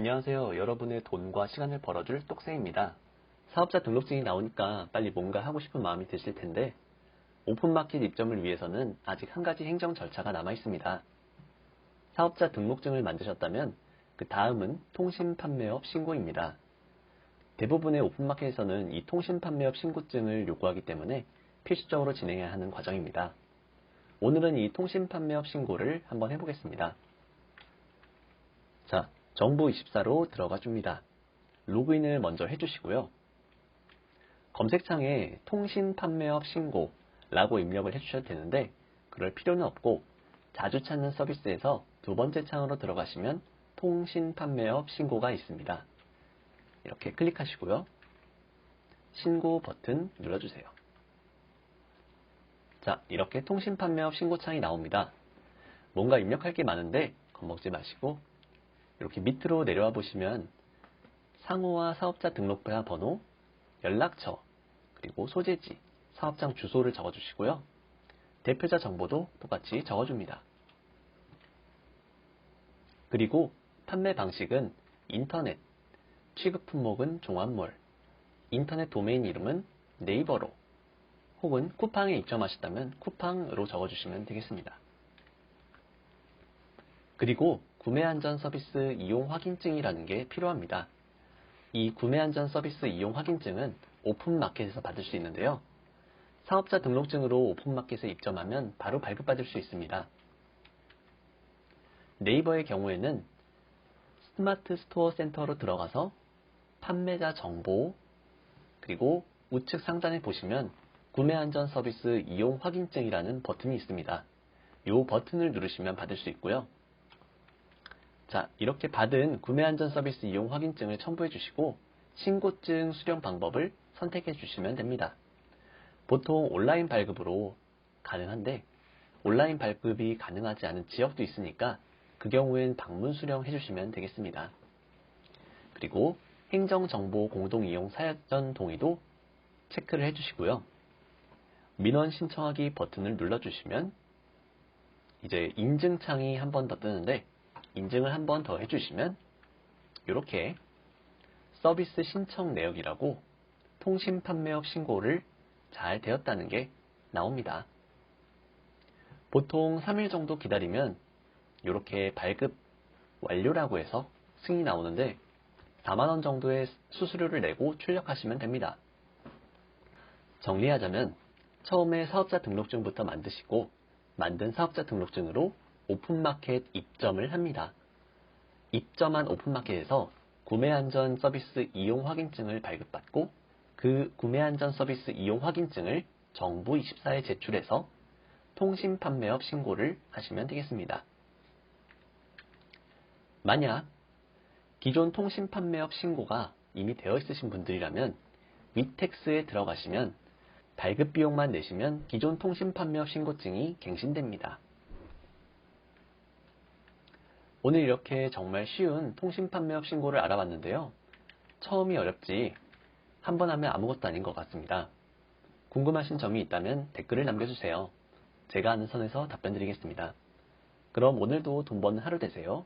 안녕하세요. 여러분의 돈과 시간을 벌어줄 똑새입니다. 사업자 등록증이 나오니까 빨리 뭔가 하고 싶은 마음이 드실 텐데 오픈마켓 입점을 위해서는 아직 한 가지 행정 절차가 남아 있습니다. 사업자 등록증을 만드셨다면 그 다음은 통신 판매업 신고입니다. 대부분의 오픈마켓에서는 이 통신 판매업 신고증을 요구하기 때문에 필수적으로 진행해야 하는 과정입니다. 오늘은 이 통신 판매업 신고를 한번 해보겠습니다. 자, 정부24로 들어가 줍니다. 로그인을 먼저 해주시고요. 검색창에 통신 판매업 신고 라고 입력을 해주셔도 되는데 그럴 필요는 없고 자주 찾는 서비스에서 두 번째 창으로 들어가시면 통신 판매업 신고가 있습니다. 이렇게 클릭하시고요. 신고 버튼 눌러주세요. 자, 이렇게 통신 판매업 신고창이 나옵니다. 뭔가 입력할 게 많은데 겁먹지 마시고 이렇게 밑으로 내려와 보시면 상호와 사업자 등록부야 번호, 연락처, 그리고 소재지, 사업장 주소를 적어주시고요. 대표자 정보도 똑같이 적어줍니다. 그리고 판매 방식은 인터넷, 취급 품목은 종합몰, 인터넷 도메인 이름은 네이버로, 혹은 쿠팡에 입점하셨다면 쿠팡으로 적어주시면 되겠습니다. 그리고 구매 안전 서비스 이용 확인증이라는 게 필요합니다. 이 구매 안전 서비스 이용 확인증은 오픈마켓에서 받을 수 있는데요. 사업자 등록증으로 오픈마켓에 입점하면 바로 발급받을 수 있습니다. 네이버의 경우에는 스마트 스토어 센터로 들어가서 판매자 정보 그리고 우측 상단에 보시면 구매 안전 서비스 이용 확인증이라는 버튼이 있습니다. 이 버튼을 누르시면 받을 수 있고요. 자, 이렇게 받은 구매 안전 서비스 이용 확인증을 첨부해 주시고 신고증 수령 방법을 선택해 주시면 됩니다. 보통 온라인 발급으로 가능한데 온라인 발급이 가능하지 않은 지역도 있으니까 그 경우엔 방문 수령해 주시면 되겠습니다. 그리고 행정정보 공동이용 사전 동의도 체크를 해 주시고요. 민원 신청하기 버튼을 눌러주시면 이제 인증창이 한 번 더 뜨는데 인증을 한 번 더 해주시면 이렇게 서비스 신청 내역이라고 통신 판매업 신고를 잘 되었다는 게 나옵니다. 보통 3일 정도 기다리면 이렇게 발급 완료라고 해서 승이 나오는데 4만원 정도의 수수료를 내고 출력하시면 됩니다. 정리하자면 처음에 사업자 등록증부터 만드시고 만든 사업자 등록증으로 오픈마켓 입점을 합니다. 입점한 오픈마켓에서 구매안전 서비스 이용 확인증을 발급받고 그 구매안전 서비스 이용 확인증을 정부24에 제출해서 통신 판매업 신고를 하시면 되겠습니다. 만약 기존 통신 판매업 신고가 이미 되어 있으신 분들이라면 위텍스에 들어가시면 발급 비용만 내시면 기존 통신 판매업 신고증이 갱신됩니다. 오늘 이렇게 정말 쉬운 통신 판매업 신고를 알아봤는데요. 처음이 어렵지 한 번 하면 아무것도 아닌 것 같습니다. 궁금하신 점이 있다면 댓글을 남겨주세요. 제가 아는 선에서 답변 드리겠습니다. 그럼 오늘도 돈 버는 하루 되세요.